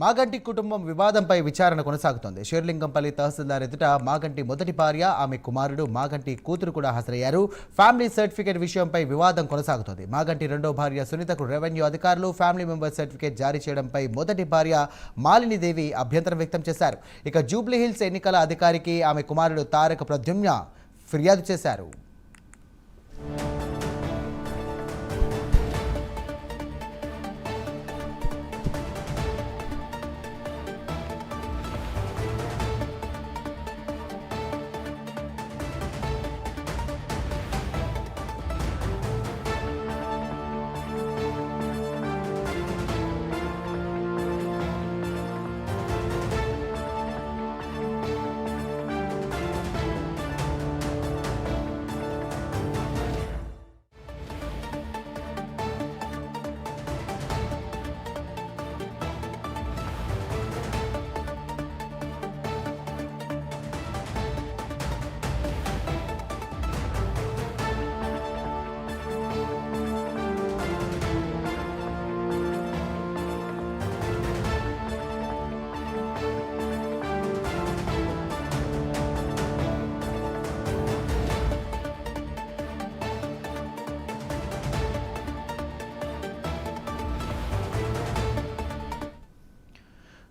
మాగంటి కుటుంబం వివాదంపై విచారణ కొనసాగుతోంది. షేర్లింగంపల్లి తహసీల్దార్ ఎదుట మాగంటి మొదటి భార్య ఆమె కుమారుడు మాగంటి కూతురు కూడా హాజరయ్యారు. ఫ్యామిలీ సర్టిఫికేట్ విషయంపై వివాదం కొనసాగుతోంది. మాగంటి రెండో భార్య సునీతకు రెవెన్యూ అధికారులు ఫ్యామిలీ మెంబర్ సర్టిఫికేట్ జారీ చేయడంపై మొదటి భార్య మాలినిదేవి అభ్యంతరం వ్యక్తం చేశారు. ఇక జూబ్లీహిల్స్ ఎన్నికల అధికారికి ఆమె కుమారుడు తారక ప్రద్యుమ్న ఫిర్యాదు చేశారు.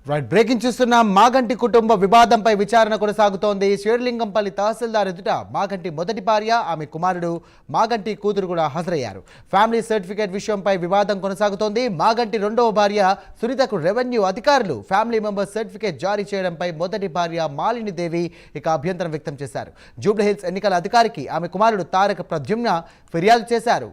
రైట్ బ్రేకింగ్ చూస్తున్న మాగంటి కుటుంబ వివాదంపై విచారణ కొనసాగుతోంది. షేర్లింగంపల్లి తహసీల్దార్ ఎదుట మాగంటి మొదటి భార్య ఆమె కుమారుడు మాగంటి కూతురు కూడా హాజరయ్యారు. ఫ్యామిలీ సర్టిఫికేట్ విషయంపై వివాదం కొనసాగుతోంది. మాగంటి రెండవ భార్య సునీతకు రెవెన్యూ అధికారులు ఫ్యామిలీ మెంబర్ సర్టిఫికేట్ జారీ చేయడంపై మొదటి భార్య మాలిని దేవి ఇక అభ్యంతరం వ్యక్తం చేశారు. జూబ్లీహిల్స్ ఎన్నికల అధికారికి ఆమె కుమారుడు తారక ప్రద్యుమ్న ఫిర్యాదు చేశారు.